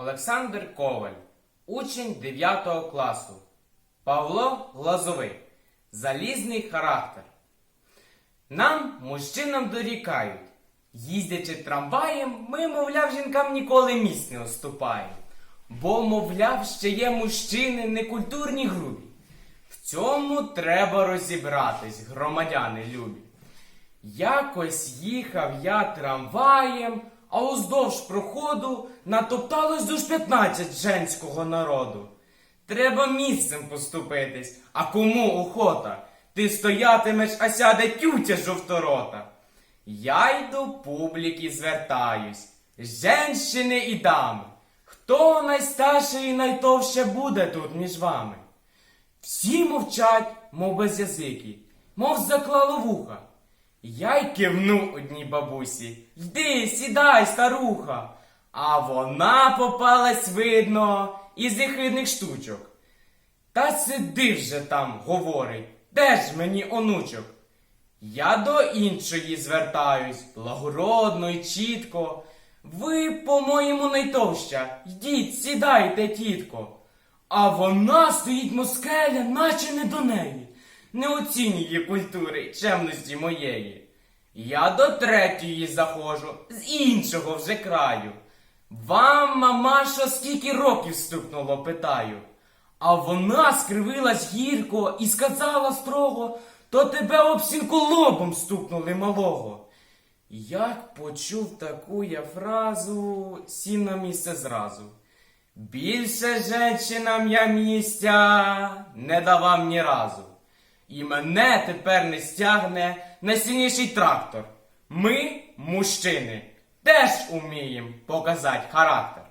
Олександр Коваль, учень 9 класу. Павло Глазовий. Залізний характер. Нам, мужчинам, дорікають. Їздячи трамваєм, ми, мовляв, жінкам ніколи місць не уступаємо. Бо, мовляв, ще є мужчини некультурні грубі. В цьому треба розібратись, громадяни любі. Якось їхав я трамваєм, а уздовж проходу натопталось душ 15 женського народу. Треба місцем поступитись, а кому охота? Ти стоятимеш, а сяде тютя жовторота. Я й до публіки звертаюсь, женщини і дами. Хто найстарший і найтовще буде тут між вами? Всі мовчать, мов без язики, мов заклало вуха. Я й кивну одній бабусі. Йди, сідай, старуха. А вона попалась, видно, із ехидних штучок. Та сиди вже там, говорить, де ж мені онучок? Я до іншої звертаюсь, благородно й чітко. Ви, по-моєму, найтовща. Йдіть, сідайте, тітко. А вона стоїть москеля, наче не до неї. Не оцінює культури, чемності моєї. Я до третьої заходжу, з іншого вже краю. Вам, мамашо, скільки років стукнуло, питаю. А вона скривилась гірко і сказала строго, то тебе об стінку лобом стукнули малого. Як почув таку я фразу, сів на місце зразу. Більше женщинам я місця не давав ні разу. І мене тепер не стягне найсильніший трактор. Ми, мужчини, теж уміємо показати характер.